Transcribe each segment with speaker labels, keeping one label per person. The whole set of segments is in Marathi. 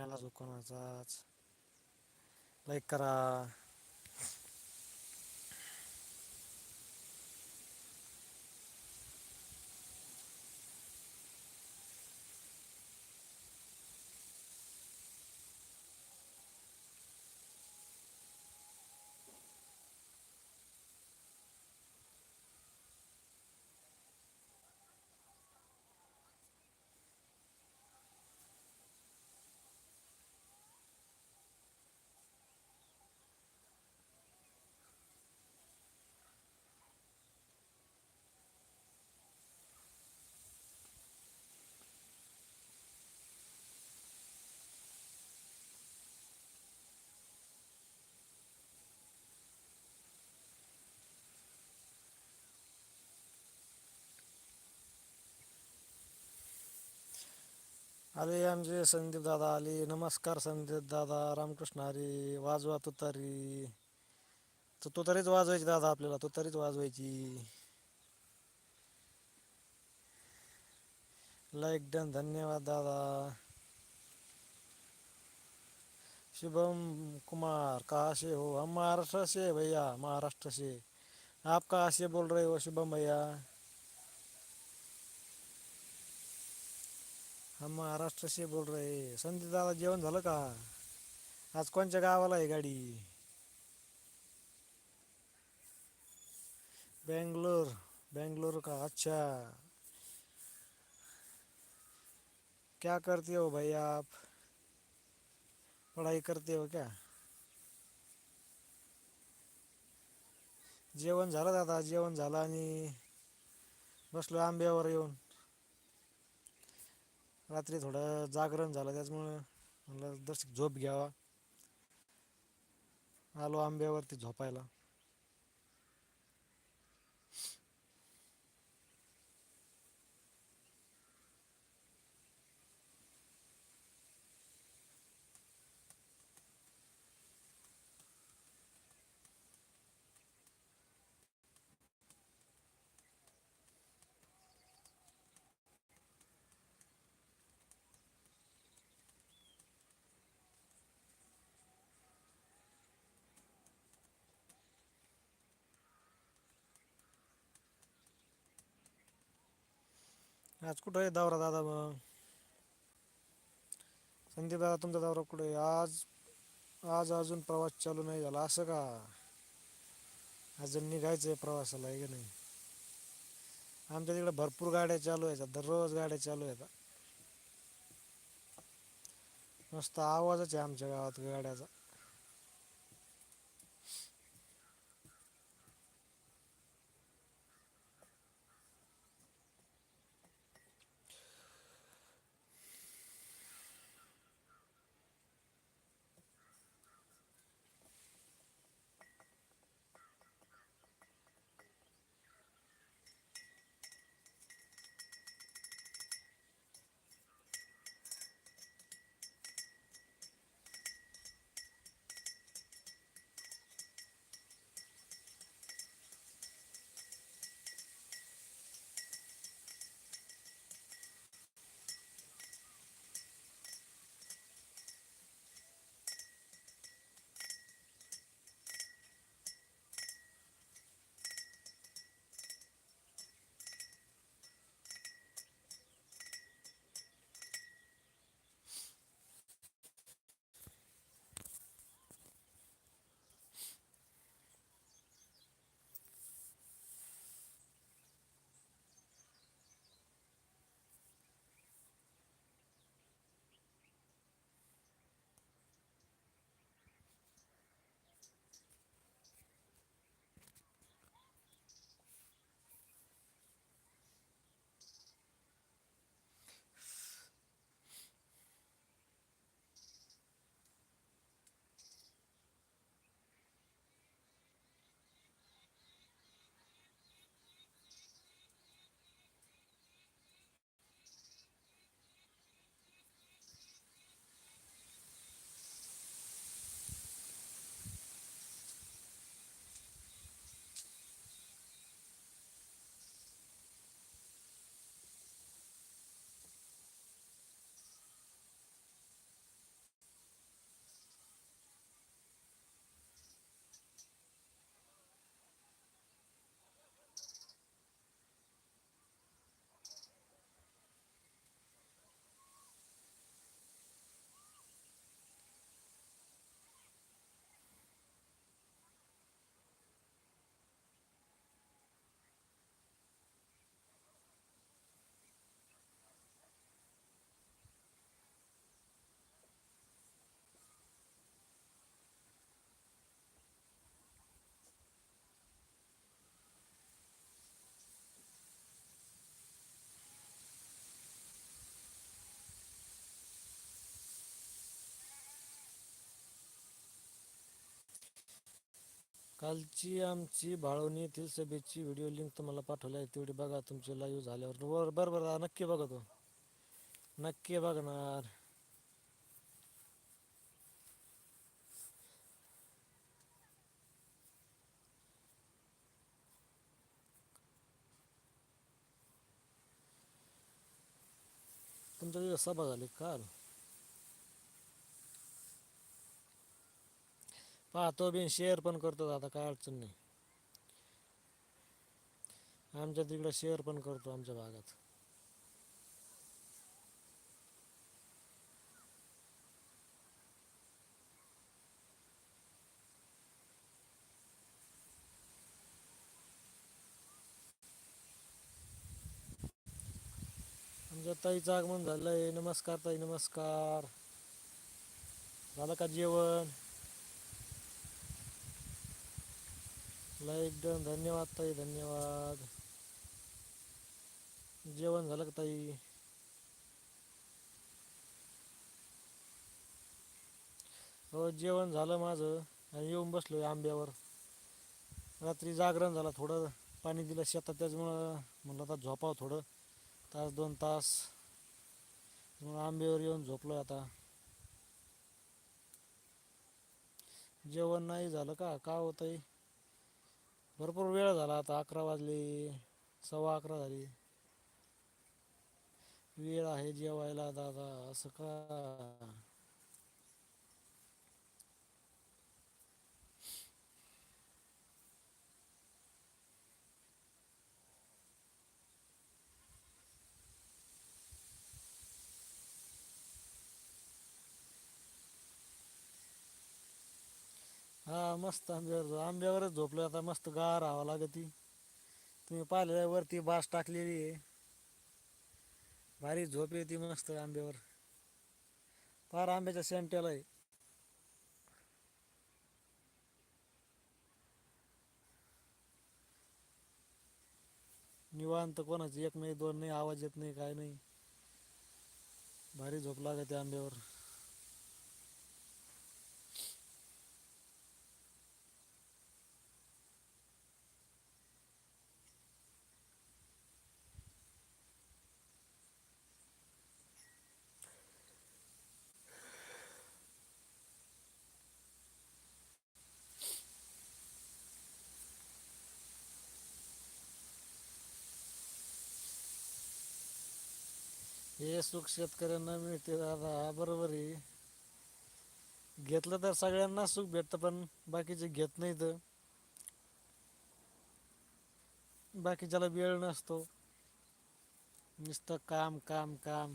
Speaker 1: याला जो कोणाचाच. लाईक करा. आले आमचे संदीप दादा आले. नमस्कार संदीप दादा. रामकृष्ण हरी. वाजवा तुतारी तर. तुतारीच वाजवायची दादा आपल्याला. तुतारीच वाजवायची. लाईक डन धन्यवाद दादा. शुभम कुमार. कहाँ से हो? हम महाराष्ट्र से भैया. महाराष्ट्र से आप कहाँ से बोल रहे हो शुभम भैया? हम महाराष्ट्र से बोल रहे संदीप दादा जेवण झालं का? आज कोणच्या गावाला आहे गाडी? बेंगलोर बेंगलोर का? अच्छा. क्या करते हो भाई आप? पढ़ाई करते हो क्या? जेवण झालं दादा जेवण झालं आणि बसलो आंब्यावर येऊन. रात्री थोडं जागरण झालं त्याच्यामुळं म्हणलं दर्शक झोप घ्यावा. आलो आंब्यावरती झोपायला. आज कुठं आहे दौरा दादा मग संदीप दादा तुमचा दौरा कुठे आहे? आज आज अजून प्रवास चालू नाही झाला असं का? अजून निघायचं आहे प्रवासाला आहे का नाही? आमच्या तिकडे भरपूर गाड्या चालू आहेत दररोज गाड्या चालू आहेत. मस्त आवाजच आहे आमच्या गावात गाड्याचा. कालची आमची भाळवणी येथील सभेची व्हिडिओ लिंक तुम्हाला पाठवली आहे तेवढी बघा तुमची लाईव्ह झाल्यावर. बर बरं बरं नक्की बघतो नक्की बघणार. तुमच्या दिवस सभा झाली काल? पाहतो बिन शेअर पण करतो आता काय अडचण नाही. आमच्या तिकडं शेअर पण करतो आमच्या भागात. आमच्या ताईचं आगमन झालंय. नमस्कार ताई नमस्कार. झालं का जेवण? Like done. धन्यवाद ताई धन्यवाद. जेवण झालं का ताई? हो जेवण झालं माझं. आणि येऊन बसलोय आंब्यावर. रात्री जागरण झालं थोडं. पाणी दिलं शेतात त्याच्यामुळं म्हणलं आता झोपावं थोडं. तास दोन तास. मग आंब्यावर येऊन झोपलो आता. जेवण नाही झालं का? का होतंय भरपूर वेळ झाला आता अकरा वाजले सव्वा अकरा झाली. वेळ आहे जेवायला दादा असं का मस्त आंब्यावर आंब्यावरच झोपलं आता मस्त गार हवा लागती तुम्ही पाहिलं वरती बास टाकलेली आहे. भारी झोप येते मस्त आंब्यावर. फार आंब्याच्या सेंट्याला आहे. निवांत कोणाची एक नाही दोन नाही आवाज येत नाही काय नाही. भारी झोप लागते आंब्यावर. हे सुख शेतकऱ्यांना मिळते दादा बरोबर आहे. घेतलं तर सगळ्यांना सुख भेटतं पण बाकीचे घेत नाही तर बाकीच्याला वेळ नसतो. नुसतं काम काम काम.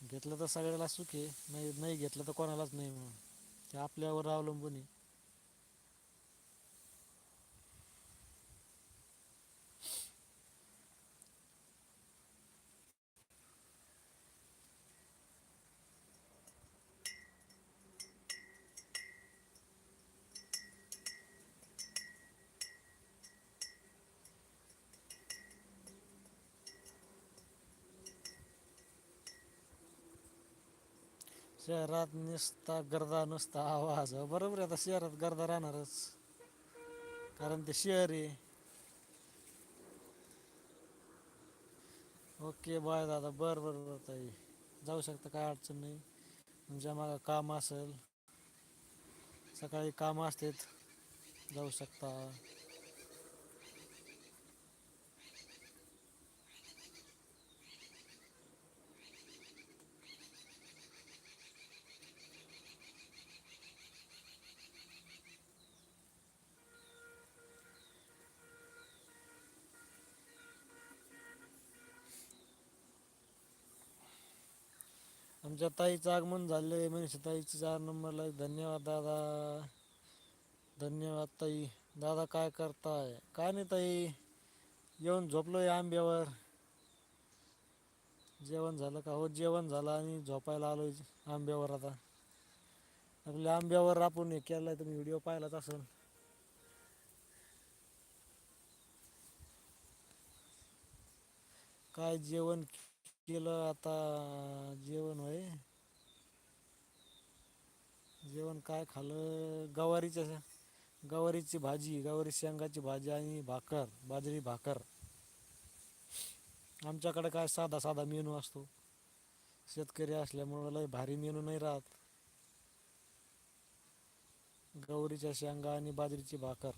Speaker 1: घेतलं तर सगळ्याला सुख आहे नाही नाही घेतलं तर कोणालाच नाही म्हणून. ते आपल्यावर अवलंबून आहे. शहरात नुसता गर्दा नुसता आवाज. बरोबर आहे आता शहरात गर्दा राहणारच. कारण ते शहर आहे. ओके बाय दादा. बरं बरं बरं ताई. जाऊ शकता काय अडचण नाही. तुमच्या मागं काम असेल. सकाळी काम असतात. जाऊ शकता. आमच्या ताईचं आगमन झाले मनीषा ताईचं चार नंबरला धन्यवाद दादा. धन्यवाद ताई. दादा काय करताय? काय नाही ताई. येऊन झोपलोय आंब्यावर. जेवण झालं का? हो जेवण झालं आणि झोपायला आलोय आंब्यावर आता. आपल्या आंब्यावर आपण हे केलाय तुम्ही व्हिडिओ पाहिलाच असेल. काय जेवण केलं आता जेवण होय. जेवण काय खाल्लं? गवारीच्या गवारीची भाजी गवारी शेंगाची भाजी आणि भाकर बाजरी भाकर. आमच्याकडे काय साधा साधा मेनू असतो. शेतकरी असल्यामुळं लय भारी मेनू नाही राहत. गौरीच्या शेंगा आणि बाजरीची भाकर.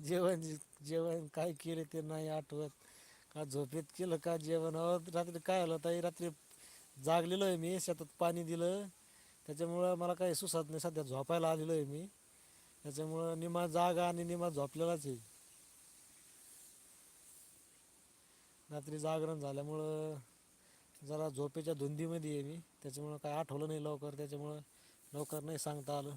Speaker 1: जेवण जेवण काय केलं ते नाही आठवत. का झोपेत केलं का जेवण? अहो रात्री काय आलं ताई रात्री जागलेलो आहे मी शेतात पाणी दिलं. त्याच्यामुळं मला काही सुसात नाही. सध्या झोपायला आलेलो आहे मी. त्याच्यामुळं निमा जागा आणि निमा झोपलेलाच आहे. रात्री जागरण झाल्यामुळं जरा झोपेच्या धुंदीमध्ये आहे मी. त्याच्यामुळं काय आठवलं नाही लवकर. त्याच्यामुळं लवकर नाही सांगता आलं.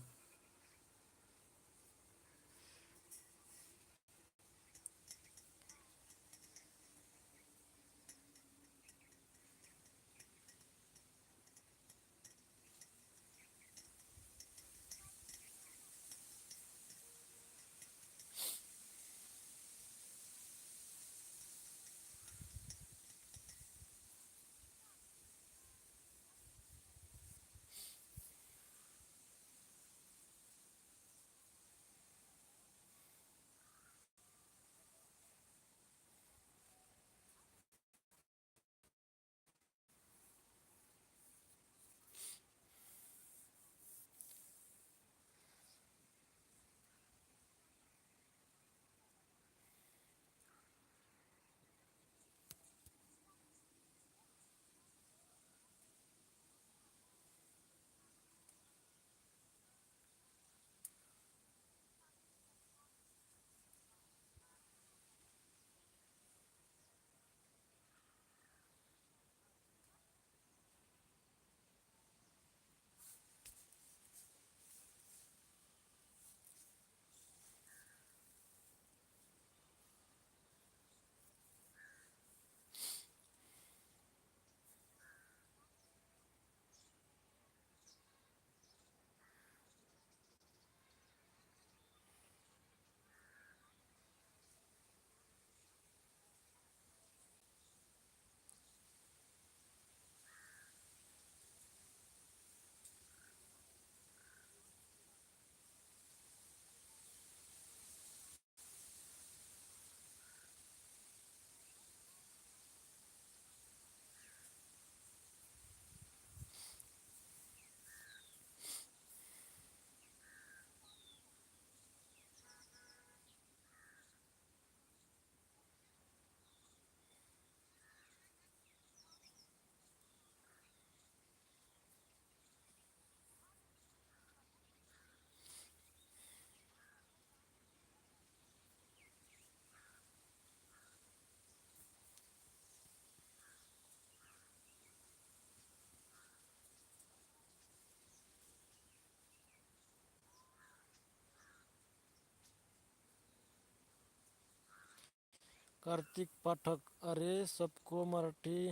Speaker 1: कार्तिक पाठक, अरे सबको मराठी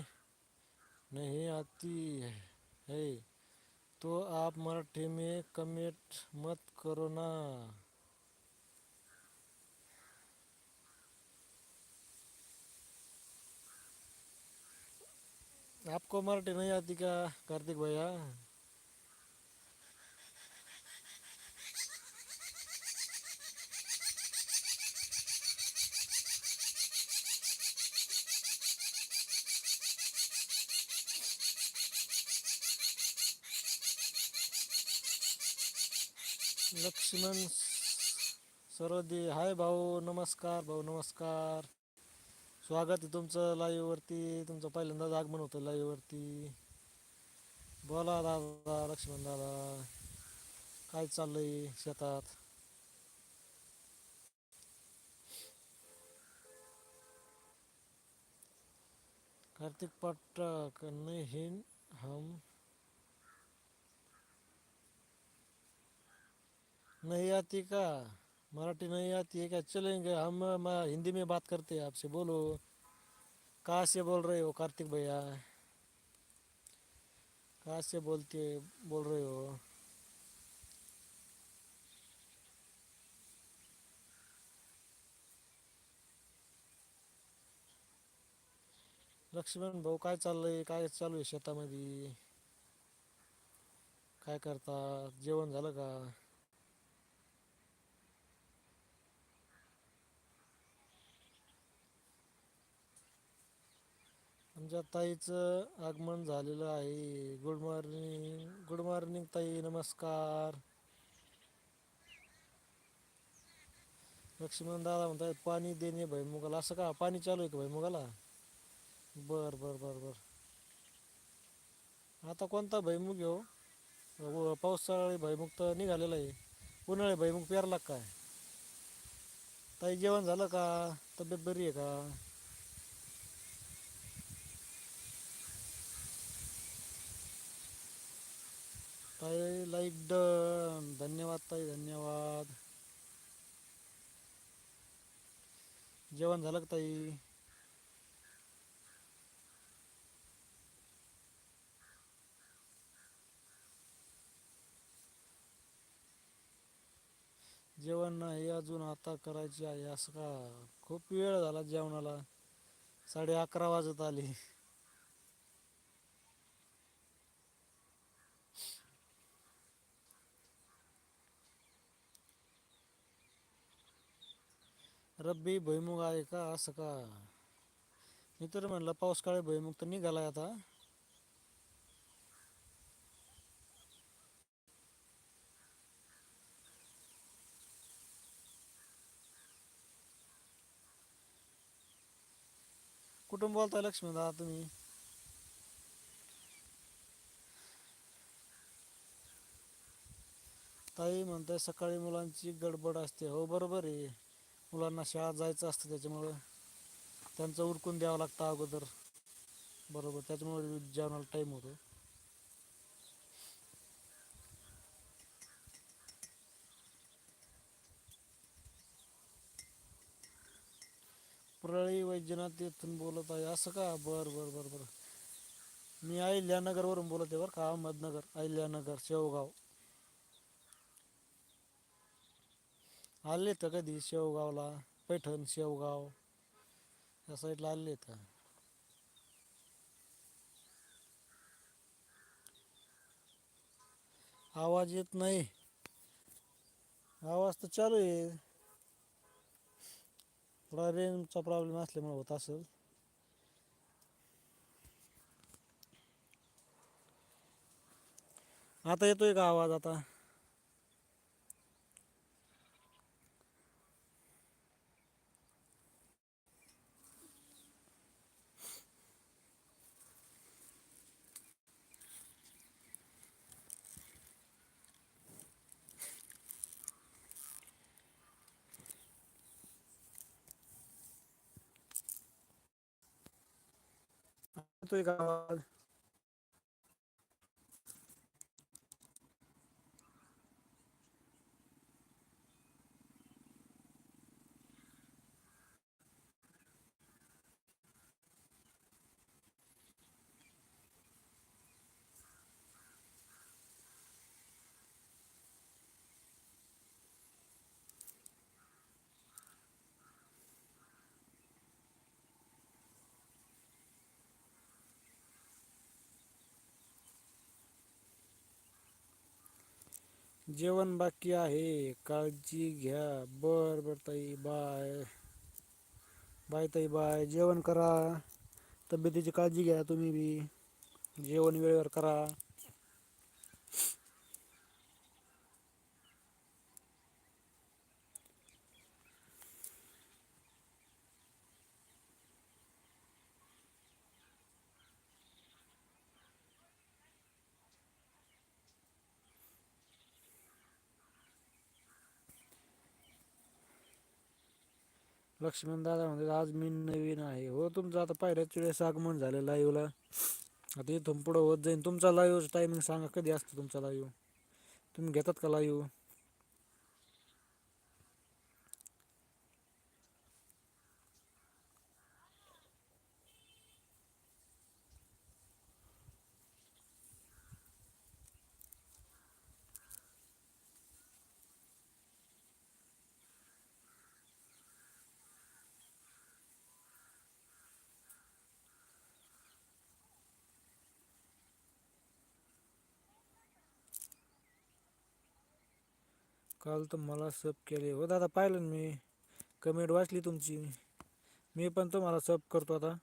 Speaker 1: नहीं आती है। तो आप मराठी में कमेंट मत करो ना। आपको मराठी नहीं आती क्या, कार्तिक भैया? लक्ष्मण सरोदे. हाय भाऊ नमस्कार भाऊ नमस्कार. स्वागत आहे तुमचं लाईववरती तुमचं पहिल्यांदाच आगमन होतं लाईववरती बोला दादा लक्ष्मण दादा. काय चाललंय शेतात? कार्तिक पाटक नहीं हम नहीं आती का मराठी नहीं आती है क्या चलेंगे, हम, मैं हिंदी में बात करते हैं आपसे, बोलो। कहाँ से बोल रहे हो, कार्तिक भैया? कहाँ से बोलते, बोल रहे हो? लक्ष्मण भाऊ, काय चाललंय? काय चालू आहे शेतामध्ये? काय करता? जेवण झालं का? आमच्या ताईचं आगमन झालेलं आहे. गुड मॉर्निंग गुड मॉर्निंग ताई नमस्कार. लक्ष्मण दादा म्हणतात पाणी देणे भैमुगाला असं का? पाणी चालू आहे का भैमुगाला बर बर बर बर. आता कोणता भैमुग घेऊ हो? व- पावसाळी भैमुग तर निघालेला आहे. उन्हाळी भैमुग पेरला काय? ताई जेवण झालं का? तब्येत बरी आहे का? ताई लाईक डन. धन्यवाद ताई धन्यवाद. जेवण झालं का ताई? जेवण नाही अजून आता करायचे आहे. असं का? खूप वेळ झाला जेवणाला. साडे अकरा वाजत आली. रब्बी भुईमुग आहे का असं का? मी तर म्हणलं पावसाळी भुईमुग तर निघालाय आता. कुठून बोलताय लक्ष्मी दादा तुम्ही? ताई म्हणताय सकाळी मुलांची गडबड असते. हो बरोबर आहे. मुलांना शाळा जायचं असतं त्याच्यामुळं त्यांचं उरकून द्यावं लागतं अगोदर. बरोबर त्याच्यामुळे जेवणाला टाईम होतो. प्रळी वैजनाथ येथून बोलत आहे. असं का? बर बर बर बर. मी अहिल्यानगरवरून बोलत आहे बरं का? अहमदनगर अहिल्यानगर शेवगाव. आले तर कधी? शेवगावला पैठण शेवगाव. या साईडला आले का आवाज येत नाही. आवाज तर चालू आहे. थोडा रेंजचा प्रॉब्लेम असल्यामुळे होत असेल. आता येतोय का आवाज आता? येतोय का आवाज जेवण बाकी आहे. काळजी घ्या. बर बर ताई. बाय. बाय ताई बाय. जेवण करा. तब्येतीची काळजी घ्या तुम्ही बी. जेवण वेळेवर करा. लक्ष्मण दादा म्हणते आज मी नवीन आहे. हो तुमचं आता पहिल्याच वेळेस आगमन झालं लाईव्हला आता इथून पुढं होत जाईल तुमचा लाईव्ह टायमिंग सांगा कधी असतो तुमचा लाईव्ह तुम्ही घेतात का लाईव्ह काल तर मला सब केले. हो दादा पाहिलं ना मी. कमेंट वाचली तुमची. मी पण तुम्हाला सब करतो आता.